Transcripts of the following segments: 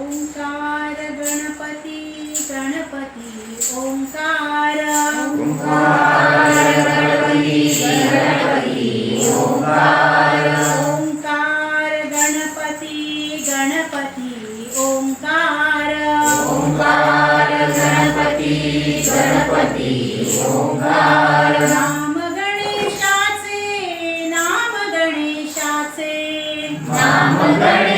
ओंकार गणपती गणपती ओंकार. ओंकार गणपती गणपती ओंकार. ओंकार गणपती गणपती ओंकार ओंकार गणपती गणपती ओंकार नाम गणेशाचे नाम गणेशाचे. नाम गणेश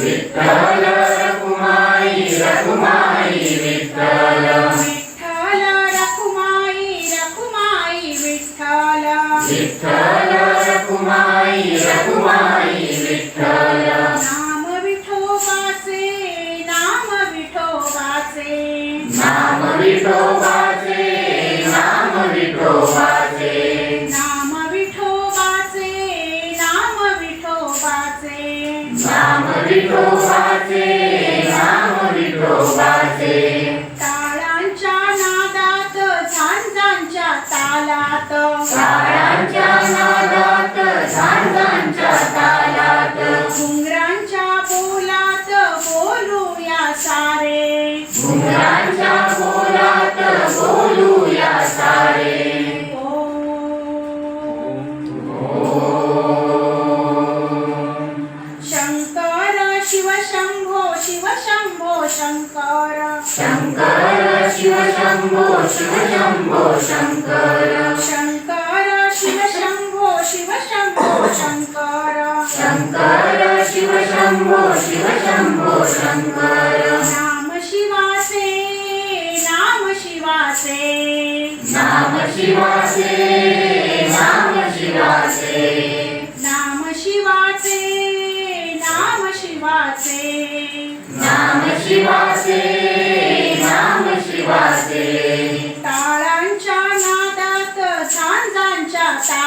విఠల రకుమాయి రకుమాయి విఠల విఠల రకుమాయి రకుమాయి విఠల విఠల రకుమాయి రకుమాయి విఠల. विठोबाचे टाळांच्या नादात झांजांच्या तालात. काळांच्या नादात झांजांच्या तालात. घुंगरांच्या बोलात बोलूया सारे. घुंगरांच्या बोलात बोलूया शंभो शिव शंभो शंकर. शंकर शिव शंभो शिव शंभो शंकर. शंकर शिव शंभो शिव शंभो शंकर. नाम शिवाचे नाम शिवाचे नाम शिवाचे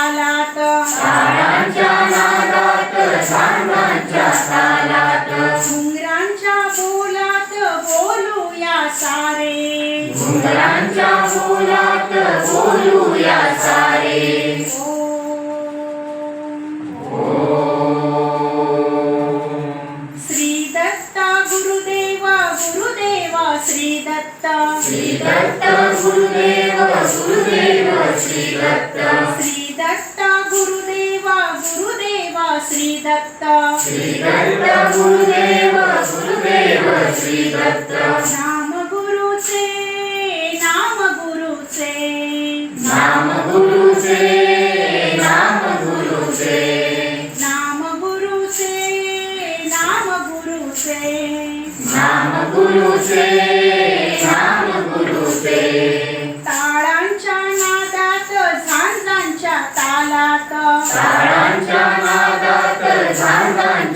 तालात काळांच्या नादात झांजांच्या तालात घुंगरांच्या बोलात बोलूया सारे. घुंगरांच्या बोलात बोलूया सारे. श्री दत्त गुरुदेव गुरुदेव श्री दत्त. श्री दत्त गुरुदेव गुरुदेव श्री दत्त. श्री श्री दत्त श्री दत्त गुरुदेव गुरुदेव श्री दत्त नाम गुरुचे नाम गुरुचे। नाम गुरुचे नाम गुरुचे। नाम गुरुचे नाम गुरुचे। नाम गुरुचे नाम गुरुचे। टाळांच्या नादात झांजांच्या तालात। काळांच्या Santa Ana.